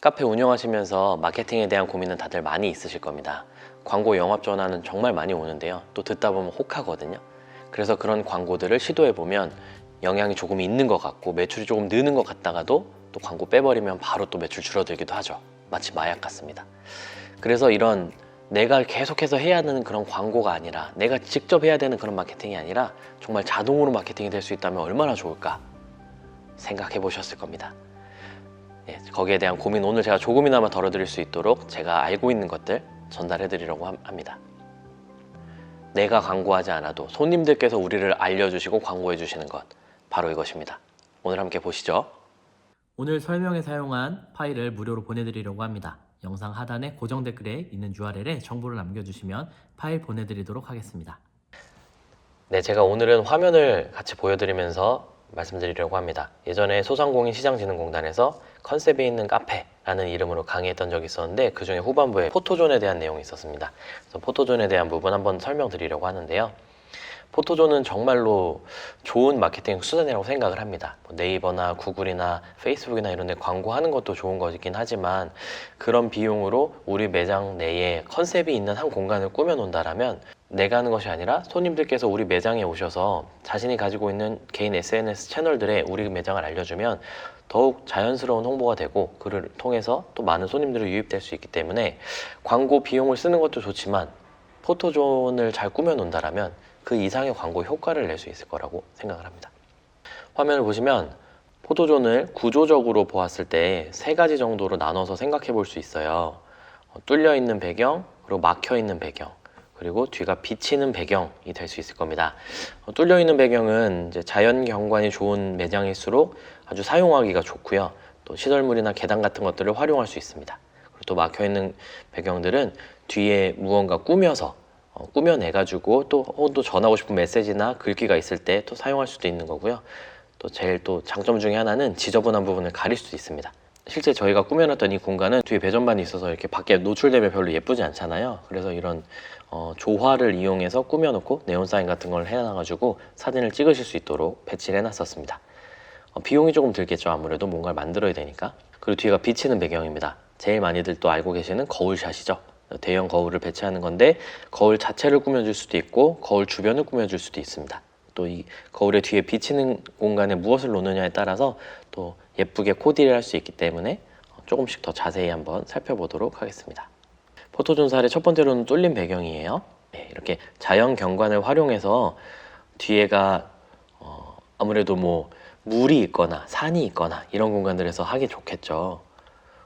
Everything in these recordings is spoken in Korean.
카페 운영하시면서 마케팅에 대한 고민은 다들 많이 있으실 겁니다. 광고 영업 전화는 정말 많이 오는데요. 또 듣다 보면 혹하거든요. 그래서 그런 광고들을 시도해 보면 영향이 조금 있는 것 같고 매출이 조금 느는 것 같다가도 또 광고 빼버리면 바로 또 매출 줄어들기도 하죠. 마치 마약 같습니다. 그래서 이런 내가 계속해서 해야 하는 그런 광고가 아니라 내가 직접 해야 되는 그런 마케팅이 아니라 정말 자동으로 마케팅이 될 수 있다면 얼마나 좋을까 생각해 보셨을 겁니다. 예, 거기에 대한 고민 오늘 제가 조금이나마 덜어드릴 수 있도록 제가 알고 있는 것들 전달해 드리려고 함- 합니다. 내가 광고하지 않아도 손님들께서 우리를 알려주시고 광고해 주시는 것 바로 이것입니다. 오늘 함께 보시죠. 오늘 설명에 사용한 파일을 무료로 보내드리려고 합니다. 영상 하단에 고정 댓글에 있는 URL에 정보를 남겨주시면 파일 보내드리도록 하겠습니다. 네, 제가 오늘은 화면을 같이 보여드리면서 말씀드리려고 합니다. 예전에 소상공인 시장진흥공단에서 컨셉이 있는 카페라는 이름으로 강의했던 적이 있었는데 그 중에 후반부에 포토존에 대한 내용이 있었습니다. 그래서 포토존에 대한 부분 한번 설명드리려고 하는데요. 포토존은 정말로 좋은 마케팅 수단이라고 생각을 합니다. 뭐 네이버나 구글이나 페이스북이나 이런 데 광고하는 것도 좋은 거긴 하지만 그런 비용으로 우리 매장 내에 컨셉이 있는 한 공간을 꾸며 놓는다라면 내가 하는 것이 아니라 손님들께서 우리 매장에 오셔서 자신이 가지고 있는 개인 SNS 채널들에 우리 매장을 알려주면 더욱 자연스러운 홍보가 되고 그를 통해서 또 많은 손님들이 유입될 수 있기 때문에 광고 비용을 쓰는 것도 좋지만 포토존을 잘 꾸며 놓는다라면 그 이상의 광고 효과를 낼 수 있을 거라고 생각을 합니다. 화면을 보시면 포토존을 구조적으로 보았을 때 세 가지 정도로 나눠서 생각해 볼 수 있어요. 어, 뚫려 있는 배경, 그리고 막혀 있는 배경, 그리고 뒤가 비치는 배경이 될 수 있을 겁니다. 어, 뚫려 있는 배경은 자연 경관이 좋은 매장일수록 아주 사용하기가 좋고요. 또 시설물이나 계단 같은 것들을 활용할 수 있습니다. 그리고 또 막혀 있는 배경들은 뒤에 무언가 꾸며서 어, 꾸며내가지고 또 혹은 또 전하고 싶은 메시지나 글귀가 있을 때 또 사용할 수도 있는 거고요. 또 제일 또 장점 중에 하나는 지저분한 부분을 가릴 수 있습니다. 실제 저희가 꾸며놨던 이 공간은 뒤에 배전반이 있어서 이렇게 밖에 노출되면 별로 예쁘지 않잖아요. 그래서 이런 어, 조화를 이용해서 꾸며놓고 네온 사인 같은 걸 해놔가지고 사진을 찍으실 수 있도록 배치를 해놨었습니다. 어, 비용이 조금 들겠죠. 아무래도 뭔가를 만들어야 되니까. 그리고 뒤가 비치는 배경입니다. 제일 많이들 또 알고 계시는 거울샷이죠. 대형 거울을 배치하는 건데 거울 자체를 꾸며줄 수도 있고 거울 주변을 꾸며줄 수도 있습니다. 또 이 거울의 뒤에 비치는 공간에 무엇을 놓느냐에 따라서 또 예쁘게 코디를 할 수 있기 때문에 어, 조금씩 더 자세히 한번 살펴보도록 하겠습니다. 포토존 사례 첫 번째로는 뚫린 배경이에요. 네, 이렇게 자연 경관을 활용해서 뒤에가 어, 아무래도 뭐 물이 있거나 산이 있거나 이런 공간들에서 하기 좋겠죠.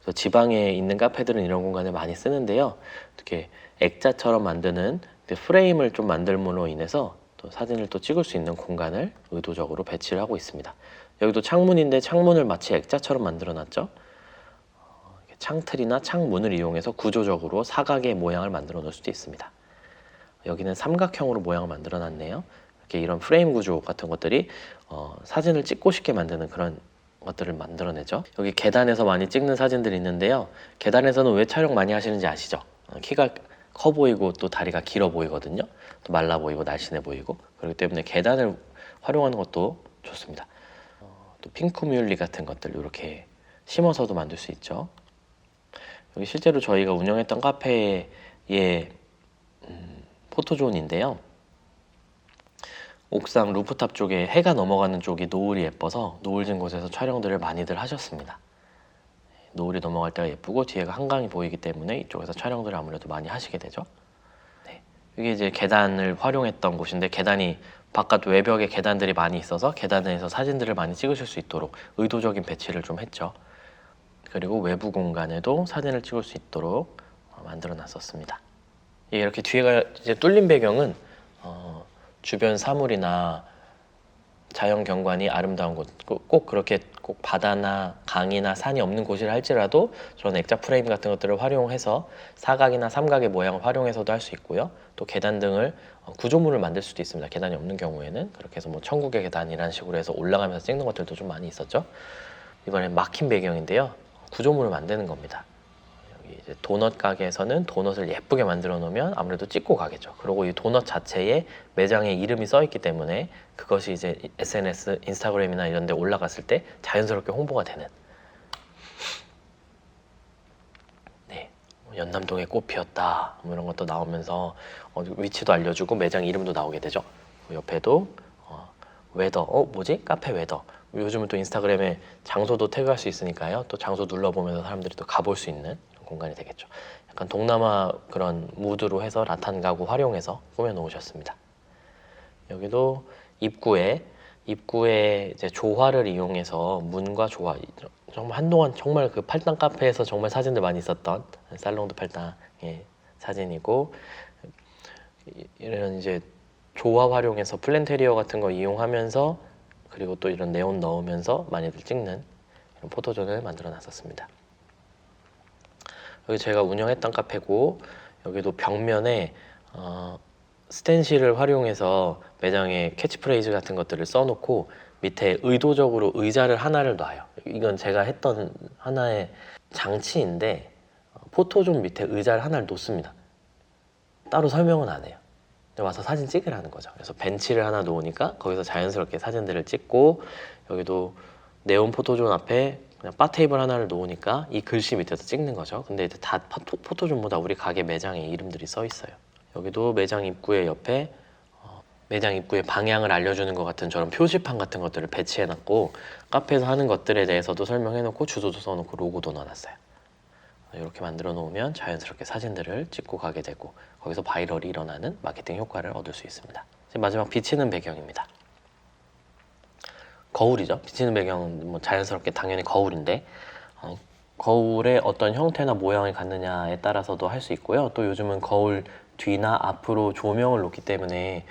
그래서 지방에 있는 카페들은 이런 공간을 많이 쓰는데요. 이렇게 액자처럼 만드는 그 프레임을 좀 만들므로 인해서 또 사진을 또 찍을 수 있는 공간을 의도적으로 배치를 하고 있습니다. 여기도 창문인데 창문을 마치 액자처럼 만들어 놨죠. 어, 창틀이나 창문을 이용해서 구조적으로 사각의 모양을 만들어 놓을 수도 있습니다. 여기는 삼각형으로 모양을 만들어 놨네요. 이렇게 이런 프레임 구조 같은 것들이 어, 사진을 찍고 싶게 만드는 그런 것들을 만들어내죠. 여기 계단에서 많이 찍는 사진들이 있는데요. 계단에서는 왜 촬영 많이 하시는지 아시죠? 어, 키가 커 보이고 또 다리가 길어 보이거든요. 또 말라 보이고 날씬해 보이고 그렇기 때문에 계단을 활용하는 것도 좋습니다. 어, 또 핑크 뮬리 같은 것들 이렇게 심어서도 만들 수 있죠. 여기 실제로 저희가 운영했던 카페의 음, 포토존인데요. 옥상 루프탑 쪽에 해가 넘어가는 쪽이 노을이 예뻐서 노을 진 곳에서 촬영들을 많이들 하셨습니다. 노을이 넘어갈 때가 예쁘고 뒤에가 한강이 보이기 때문에 이쪽에서 촬영들을 아무래도 많이 하시게 되죠. 네. 이게 이제 계단을 활용했던 곳인데 계단이 바깥 외벽에 계단들이 많이 있어서 계단에서 사진들을 많이 찍으실 수 있도록 의도적인 배치를 좀 했죠. 그리고 외부 공간에도 사진을 찍을 수 있도록 어, 만들어 놨었습니다. 이렇게 뒤에가 이제 뚫린 배경은 어, 주변 사물이나 자연 경관이 아름다운 곳, 꼭- 꼭 그렇게 꼭 바다나 강이나 산이 없는 곳이라 할지라도 저런 액자 프레임 같은 것들을 활용해서 사각이나 삼각의 모양을 활용해서도 할 수 있고요. 또 계단 등을 어, 구조물을 만들 수도 있습니다. 계단이 없는 경우에는 그렇게 해서 뭐 천국의 계단이라는 식으로 해서 올라가면서 찍는 것들도 좀 많이 있었죠. 이번엔 막힌 배경인데요. 구조물을 만드는 겁니다. 이제 도넛 가게에서는 도넛을 예쁘게 만들어 놓으면 아무래도 찍고 가겠죠. 그리고 이 도넛 자체에 매장에 이름이 써 있기 때문에 그것이 이제 SNS, 인스타그램이나 이런 데 올라갔을 때 자연스럽게 홍보가 되는 연남동에 꽃 피었다 뭐 이런 것도 나오면서 어, 위치도 알려주고 매장 이름도 나오게 되죠. 그 옆에도 어, 웨더, 어 뭐지? 카페 웨더. 요즘은 또 인스타그램에 장소도 태그할 수 있으니까요. 또 장소 눌러보면서 사람들이 또 가볼 수 있는 공간이 되겠죠. 약간 동남아 그런 무드로 해서 라탄 가구 활용해서 꾸며 놓으셨습니다. 여기도 입구에 입구에 이제 조화를 이용해서 문과 조화 정말 한동안 정말 그 팔당 카페에서 정말 사진들 많이 있었던 살롱드 팔당의 사진이고 이- 이런 이제 조화 활용해서 플랜테리어 같은 거 이용하면서 그리고 또 이런 네온 넣으면서 많이들 찍는 이런 포토존을 만들어 놨었습니다. 여기 제가 운영했던 카페고 여기도 벽면에 어, 스텐실을 활용해서 매장에 캐치프레이즈 같은 것들을 써놓고 밑에 의도적으로 의자를 하나를 놔요. 이건 제가 했던 하나의 장치인데 어, 포토존 밑에 의자를 하나를 놓습니다. 따로 설명은 안 해요. 와서 사진 찍으라는 거죠. 그래서 벤치를 하나 놓으니까 거기서 자연스럽게 사진들을 찍고 여기도 네온 포토존 앞에 그냥 바 테이블 하나를 놓으니까 이 글씨 밑에서 찍는 거죠. 근데 이제 다 포토, 포토존보다 우리 가게 매장에 이름들이 써 있어요. 여기도 매장 입구에 옆에 어, 매장 입구의 방향을 알려주는 것 같은 저런 표지판 같은 것들을 배치해놨고 카페에서 하는 것들에 대해서도 설명해놓고 주소도 써놓고 로고도 넣어놨어요. 이렇게 만들어 놓으면 자연스럽게 사진들을 찍고 가게 되고 거기서 바이럴이 일어나는 마케팅 효과를 얻을 수 있습니다. 마지막 비치는 배경입니다. 거울이죠. 비치는 배경은 뭐 자연스럽게 당연히 거울인데 어, 거울의 어떤 형태나 모양을 갖느냐에 따라서도 할 수 있고요. 또 요즘은 거울 뒤나 앞으로 조명을 놓기 때문에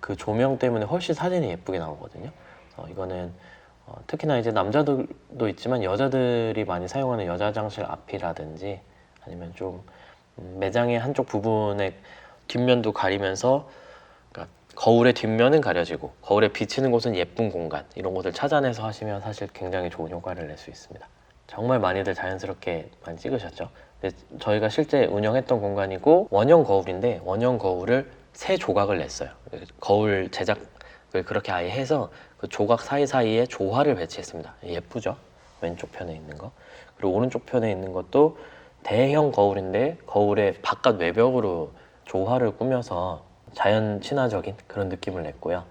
그 조명 때문에 훨씬 사진이 예쁘게 나오거든요. 어, 이거는 어, 특히나 이제 남자들도 있지만 여자들이 많이 사용하는 여자 장실 앞이라든지 아니면 좀 음, 매장의 한쪽 부분의 뒷면도 가리면서 거울의 뒷면은 가려지고 거울에 비치는 곳은 예쁜 공간 이런 곳을 찾아내서 하시면 사실 굉장히 좋은 효과를 낼 수 있습니다. 정말 많이들 자연스럽게 많이 찍으셨죠. 저희가 실제 운영했던 공간이고 원형 거울인데 원형 거울을 세 조각을 냈어요. 거울 제작을 그렇게 아예 해서 그 조각 사이사이에 조화를 배치했습니다. 예쁘죠? 왼쪽 편에 있는 거. 그리고 오른쪽 편에 있는 것도 대형 거울인데 거울의 바깥 외벽으로 조화를 꾸며서 자연 친화적인 그런 느낌을 냈고요.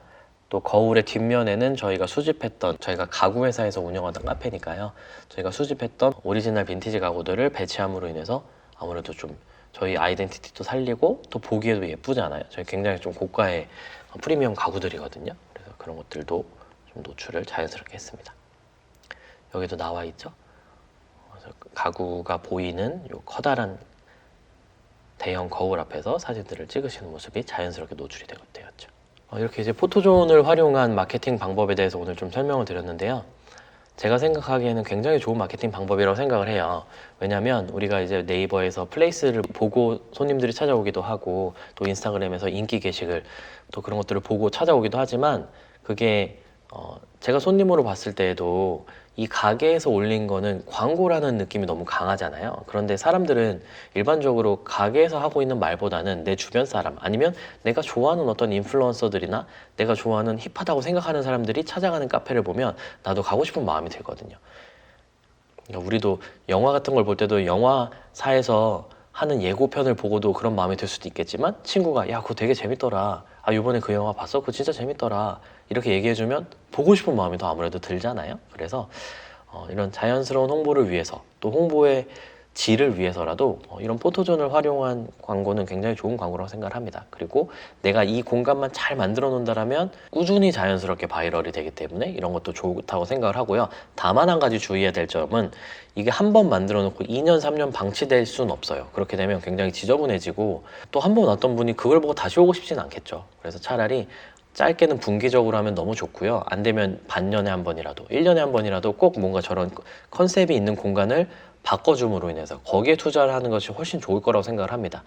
또 거울의 뒷면에는 저희가 수집했던 저희가 가구 회사에서 운영하던 카페니까요. 저희가 수집했던 오리지널 빈티지 가구들을 배치함으로 인해서 아무래도 좀 저희 아이덴티티도 살리고 또 보기에도 예쁘잖아요. 저희 굉장히 좀 고가의 프리미엄 가구들이거든요. 그래서 그런 것들도 좀 노출을 자연스럽게 했습니다. 여기도 나와 있죠. 가구가 보이는 요 커다란 대형 거울 앞에서 사진들을 찍으시는 모습이 자연스럽게 노출이 되었죠. 어, 이렇게 이제 포토존을 활용한 마케팅 방법에 대해서 오늘 좀 설명을 드렸는데요. 제가 생각하기에는 굉장히 좋은 마케팅 방법이라고 생각을 해요. 왜냐하면 우리가 이제 네이버에서 플레이스를 보고 손님들이 찾아오기도 하고 또 인스타그램에서 인기 게시글 또 그런 것들을 보고 찾아오기도 하지만 그게 어, 제가 손님으로 봤을 때에도 이 가게에서 올린 거는 광고라는 느낌이 너무 강하잖아요. 그런데 사람들은 일반적으로 가게에서 하고 있는 말보다는 내 주변 사람 아니면 내가 좋아하는 어떤 인플루언서들이나 내가 좋아하는 힙하다고 생각하는 사람들이 찾아가는 카페를 보면 나도 가고 싶은 마음이 들거든요. 그러니까 우리도 영화 같은 걸 볼 때도 영화사에서 하는 예고편을 보고도 그런 마음이 들 수도 있겠지만 친구가 야 그거 되게 재밌더라 아 이번에 그 영화 봤어? 그거 진짜 재밌더라 이렇게 얘기해주면 보고 싶은 마음이 더 아무래도 들잖아요 그래서 어, 이런 자연스러운 홍보를 위해서 또 홍보의 질을 위해서라도 어, 이런 포토존을 활용한 광고는 굉장히 좋은 광고라고 생각을 합니다. 그리고 내가 이 공간만 잘 만들어 놓는다라면 꾸준히 자연스럽게 바이럴이 되기 때문에 이런 것도 좋다고 생각을 하고요. 다만 한 가지 주의해야 될 점은 이게 한 번 만들어 놓고 2년, 3년 방치될 수는 없어요. 그렇게 되면 굉장히 지저분해지고 또 한 번 왔던 분이 그걸 보고 다시 오고 싶지는 않겠죠. 그래서 차라리 짧게는 분기적으로 하면 너무 좋고요. 안 되면 반년에 한 번이라도, 1년에 한 번이라도 꼭 뭔가 저런 컨셉이 있는 공간을 바꿔줌으로 인해서 거기에 투자를 하는 것이 훨씬 좋을 거라고 생각을 합니다.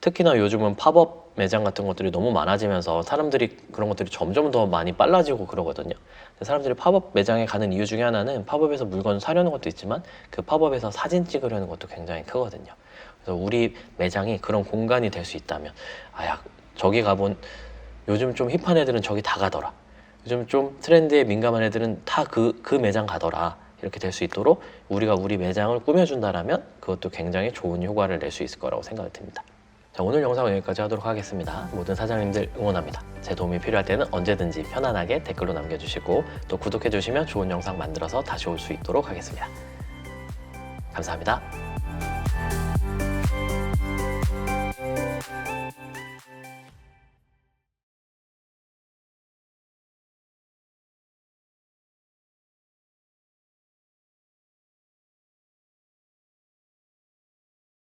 특히나 요즘은 팝업 매장 같은 것들이 너무 많아지면서 사람들이 그런 것들이 점점 더 많이 빨라지고 그러거든요. 사람들이 팝업 매장에 가는 이유 중에 하나는 팝업에서 물건 사려는 것도 있지만 그 팝업에서 사진 찍으려는 것도 굉장히 크거든요. 그래서 우리 매장이 그런 공간이 될 수 있다면 아야 저기 가본 요즘 좀 힙한 애들은 저기 다 가더라. 요즘 좀 트렌드에 민감한 애들은 다 그그 매장 가더라. 이렇게 될 수 있도록 우리가 우리 매장을 꾸며준다라면 그것도 굉장히 좋은 효과를 낼 수 있을 거라고 생각이 듭니다. 자, 오늘 영상은 여기까지 하도록 하겠습니다. 모든 사장님들 응원합니다. 제 도움이 필요할 때는 언제든지 편안하게 댓글로 남겨주시고 또 구독해주시면 좋은 영상 만들어서 다시 올 수 있도록 하겠습니다. 감사합니다.